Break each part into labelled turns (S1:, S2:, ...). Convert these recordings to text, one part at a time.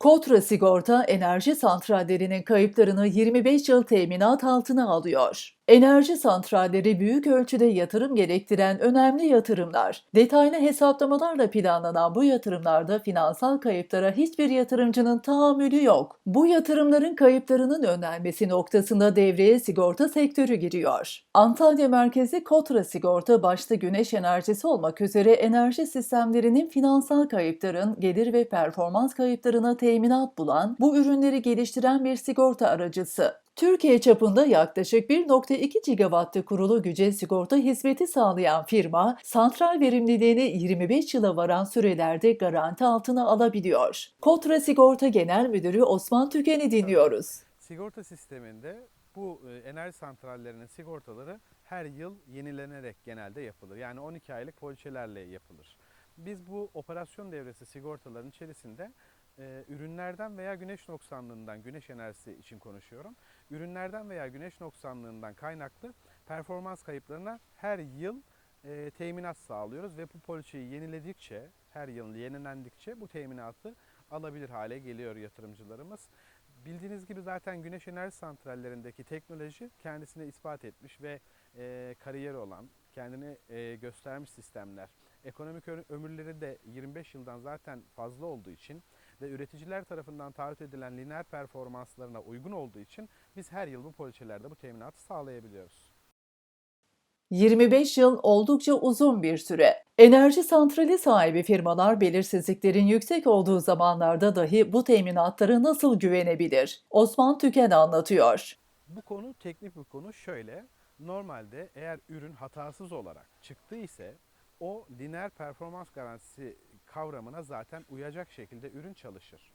S1: Kotra Sigorta enerji santrallerinin kayıplarını 25 yıl teminat altına alıyor. Enerji santralleri büyük ölçüde yatırım gerektiren önemli yatırımlar. Detaylı hesaplamalarla planlanan bu yatırımlarda finansal kayıplara hiçbir yatırımcının tahammülü yok. Bu yatırımların kayıplarının önlenmesi noktasında devreye sigorta sektörü giriyor. Antalya merkezli Kotra Sigorta başta güneş enerjisi olmak üzere enerji sistemlerinin finansal kayıpların gelir ve performans kayıplarına teminat bulan, bu ürünleri geliştiren bir sigorta aracısı. Türkiye çapında yaklaşık 1.2 gigawattı kurulu güce sigorta hizmeti sağlayan firma, santral verimliliğini 25 yıla varan sürelerde garanti altına alabiliyor. Kotra Sigorta Genel Müdürü Osman Tüken'i dinliyoruz.
S2: Sigorta sisteminde bu e, enerji santrallerinin sigortaları her yıl yenilenerek genelde yapılır. Yani 12 aylık poliçelerle yapılır. Biz bu operasyon devresi sigortaların içerisinde e, ürünlerden veya güneş noksanlığından, güneş enerjisi için konuşuyorum. Ürünlerden veya güneş noksanlığından kaynaklı performans kayıplarına her yıl e, teminat sağlıyoruz ve bu poliçeyi yeniledikçe, her yıl yenilendikçe bu teminatı alabilir hale geliyor yatırımcılarımız. Bildiğiniz gibi zaten güneş enerji santrallerindeki teknoloji kendisine ispat etmiş ve e, kariyeri olan, kendini e, göstermiş sistemler. Ekonomik ömürleri de 25 yıldan zaten fazla olduğu için ve üreticiler tarafından taahhüt edilen lineer performanslarına uygun olduğu için biz her yıl bu poliçelerde bu teminatı sağlayabiliyoruz.
S1: 25 yıl oldukça uzun bir süre. Enerji santrali sahibi firmalar belirsizliklerin yüksek olduğu zamanlarda dahi bu teminatlara nasıl güvenebilir? Osman Tüken anlatıyor.
S2: Bu konu teknik bir konu. Şöyle, normalde eğer ürün hatasız olarak çıktı ise o lineer performans garantisi kavramına zaten uyacak şekilde ürün çalışır.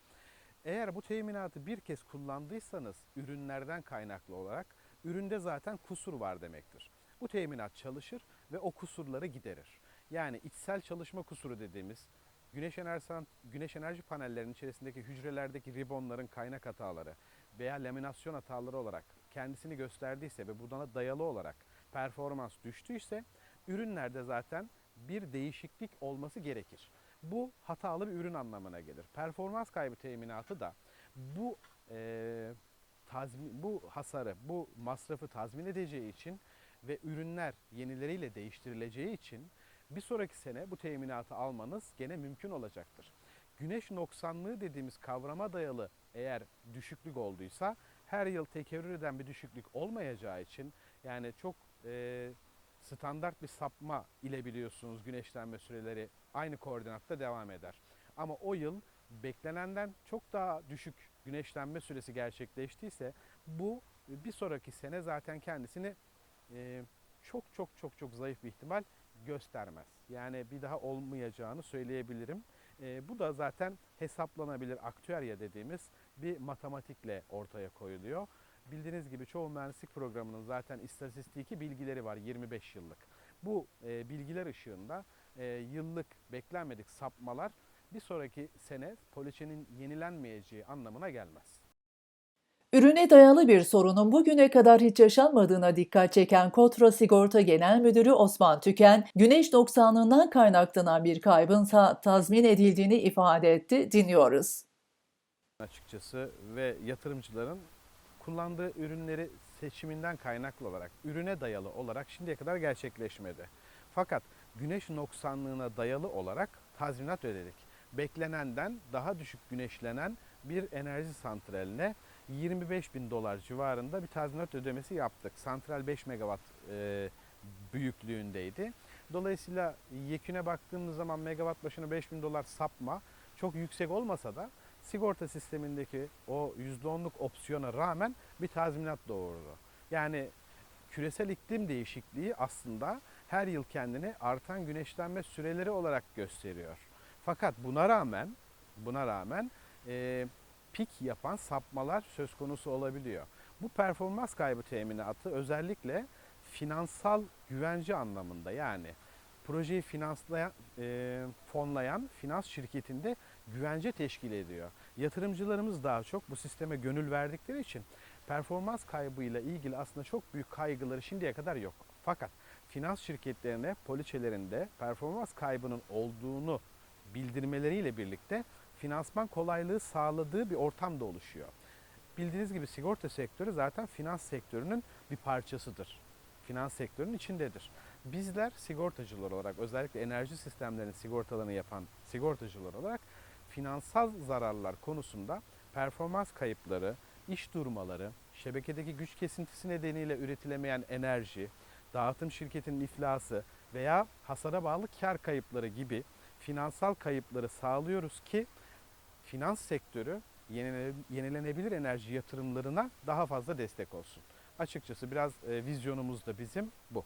S2: Eğer bu teminatı bir kez kullandıysanız ürünlerden kaynaklı olarak üründe zaten kusur var demektir. Bu teminat çalışır ve o kusurları giderir. Yani içsel çalışma kusuru dediğimiz güneş enerji, güneş enerji panellerinin içerisindeki hücrelerdeki ribonların kaynak hataları veya laminasyon hataları olarak kendisini gösterdiyse ve buna dayalı olarak performans düştüyse ürünlerde zaten bir değişiklik olması gerekir. Bu hatalı bir ürün anlamına gelir. Performans kaybı teminatı da bu e, tazmin, bu hasarı, bu masrafı tazmin edeceği için ve ürünler yenileriyle değiştirileceği için bir sonraki sene bu teminatı almanız gene mümkün olacaktır. Güneş noksanlığı dediğimiz kavrama dayalı eğer düşüklük olduysa her yıl tekerrür eden bir düşüklük olmayacağı için yani çok e, standart bir sapma ile biliyorsunuz güneşlenme süreleri aynı koordinatta devam eder. Ama o yıl beklenenden çok daha düşük güneşlenme süresi gerçekleştiyse bu bir sonraki sene zaten kendisini e, çok çok çok çok zayıf bir ihtimal göstermez. Yani bir daha olmayacağını söyleyebilirim. E, bu da zaten hesaplanabilir aktüerya dediğimiz bir matematikle ortaya koyuluyor. Bildiğiniz gibi çoğu mühendislik programının zaten istatistiki bilgileri var 25 yıllık. Bu e, bilgiler ışığında e, yıllık beklenmedik sapmalar bir sonraki sene poliçenin yenilenmeyeceği anlamına gelmez.
S1: Ürüne dayalı bir sorunun bugüne kadar hiç yaşanmadığına dikkat çeken Kotra Sigorta Genel Müdürü Osman Tüken, güneş noksanlığından kaynaklanan bir kaybınsa tazmin edildiğini ifade etti. Dinliyoruz.
S2: açıkçası ve yatırımcıların kullandığı ürünleri seçiminden kaynaklı olarak, ürüne dayalı olarak şimdiye kadar gerçekleşmedi. Fakat güneş noksanlığına dayalı olarak tazminat ödedik. Beklenenden daha düşük güneşlenen bir enerji santraline 25 bin dolar civarında bir tazminat ödemesi yaptık. Santral 5 megawatt e, büyüklüğündeydi. Dolayısıyla yeküne baktığımız zaman megawatt başına 5 bin dolar sapma çok yüksek olmasa da sigorta sistemindeki o %10'luk opsiyona rağmen bir tazminat doğurdu. Yani küresel iklim değişikliği aslında her yıl kendini artan güneşlenme süreleri olarak gösteriyor. Fakat buna rağmen buna rağmen e, pik yapan sapmalar söz konusu olabiliyor. Bu performans kaybı teminatı özellikle finansal güvence anlamında yani projeyi finanslayan, e, fonlayan finans şirketinde güvence teşkil ediyor. Yatırımcılarımız daha çok bu sisteme gönül verdikleri için performans kaybıyla ilgili aslında çok büyük kaygıları şimdiye kadar yok. Fakat finans şirketlerine poliçelerinde performans kaybının olduğunu bildirmeleriyle birlikte finansman kolaylığı sağladığı bir ortam da oluşuyor. Bildiğiniz gibi sigorta sektörü zaten finans sektörünün bir parçasıdır. Finans sektörünün içindedir. Bizler sigortacılar olarak özellikle enerji sistemlerinin sigortalarını yapan sigortacılar olarak finansal zararlar konusunda performans kayıpları, iş durmaları, şebekedeki güç kesintisi nedeniyle üretilemeyen enerji, dağıtım şirketinin iflası veya hasara bağlı kar kayıpları gibi finansal kayıpları sağlıyoruz ki finans sektörü yenile- yenilenebilir enerji yatırımlarına daha fazla destek olsun. Açıkçası biraz e, vizyonumuz da bizim bu.